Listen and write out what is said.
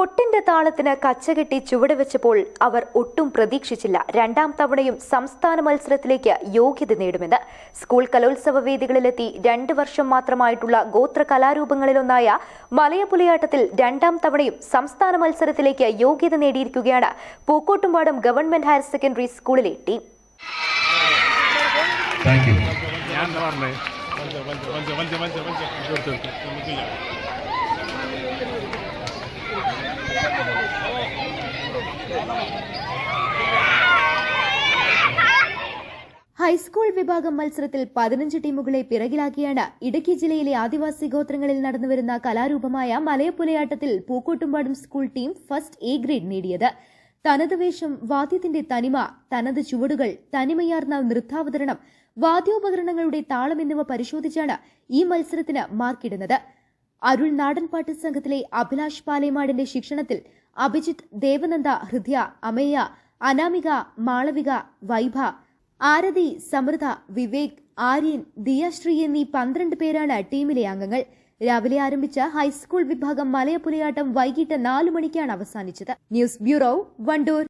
കൊട്ടിന്റെ താളത്തിന് കച്ചകെട്ടി ചുവടുവെച്ചപ്പോൾ അവർ ഒട്ടും പ്രതീക്ഷിച്ചില്ല. രണ്ടാം തവണയും സംസ്ഥാന മത്സരത്തിലേക്ക് യോഗ്യത നേടുമെന്ന്. സ്കൂൾ കലോത്സവ വേദികളിലെത്തി രണ്ട് വർഷം മാത്രമായിട്ടുള്ള ഗോത്ര കലാരൂപങ്ങളിലൊന്നായ മലയപുലിയാട്ടത്തിൽ രണ്ടാം തവണയും സംസ്ഥാന മത്സരത്തിലേക്ക് യോഗ്യത നേടിയിരിക്കുകയാണ് പൂക്കോട്ടുംപാടം ഗവൺമെന്റ് ഹയർ സെക്കൻഡറി സ്കൂളിലെ ടീം. ഞാൻ ഹൈസ്കൂൾ വിഭാഗം മത്സരത്തിൽ പതിനഞ്ച് ടീമുകളെ പിറകിലാക്കിയാണ് ഇടുക്കി ജില്ലയിലെ ആദിവാസി ഗോത്രങ്ങളിൽ നടന്നുവരുന്ന കലാരൂപമായ മലയപ്പുലയാട്ടത്തിൽ പൂക്കോട്ടുംപാടും school team first A grade നേടിയത്. തനത് വേഷം വാദ്യത്തിന്റെ തനിമ തനത് ചുവടുകൾ തനിമയാർന്ന നൃത്താവതരണം വാദ്യോപകരണങ്ങളുടെ താളം എന്നിവ പരിശോധിച്ചാണ് ഈ മത്സരത്തിന് മാർക്കിടുന്നത്. അരുൾ നാടൻപാട്ട് സംഘത്തിലെ അഭിലാഷ് പാലേമാടിന്റെ ശിക്ഷണത്തിൽ അഭിജിത്ത് ദേവനന്ദ ഹൃദയ അമേയ അനാമിക മാളവിക വൈഭ ആരതി സമൃദ്ധ വിവേക് ആര്യൻ ദിയശ്രീ എന്നീ പന്ത്രണ്ട് പേരാണ് ടീമിലെ അംഗങ്ങൾ. രാവിലെ ആരംഭിച്ച ഹൈസ്കൂൾ വിഭാഗം മലയപ്പുലയാട്ടം വൈകിട്ട് നാലു മണിക്കാണ് അവസാനിച്ചത്. News bureau Wandoor.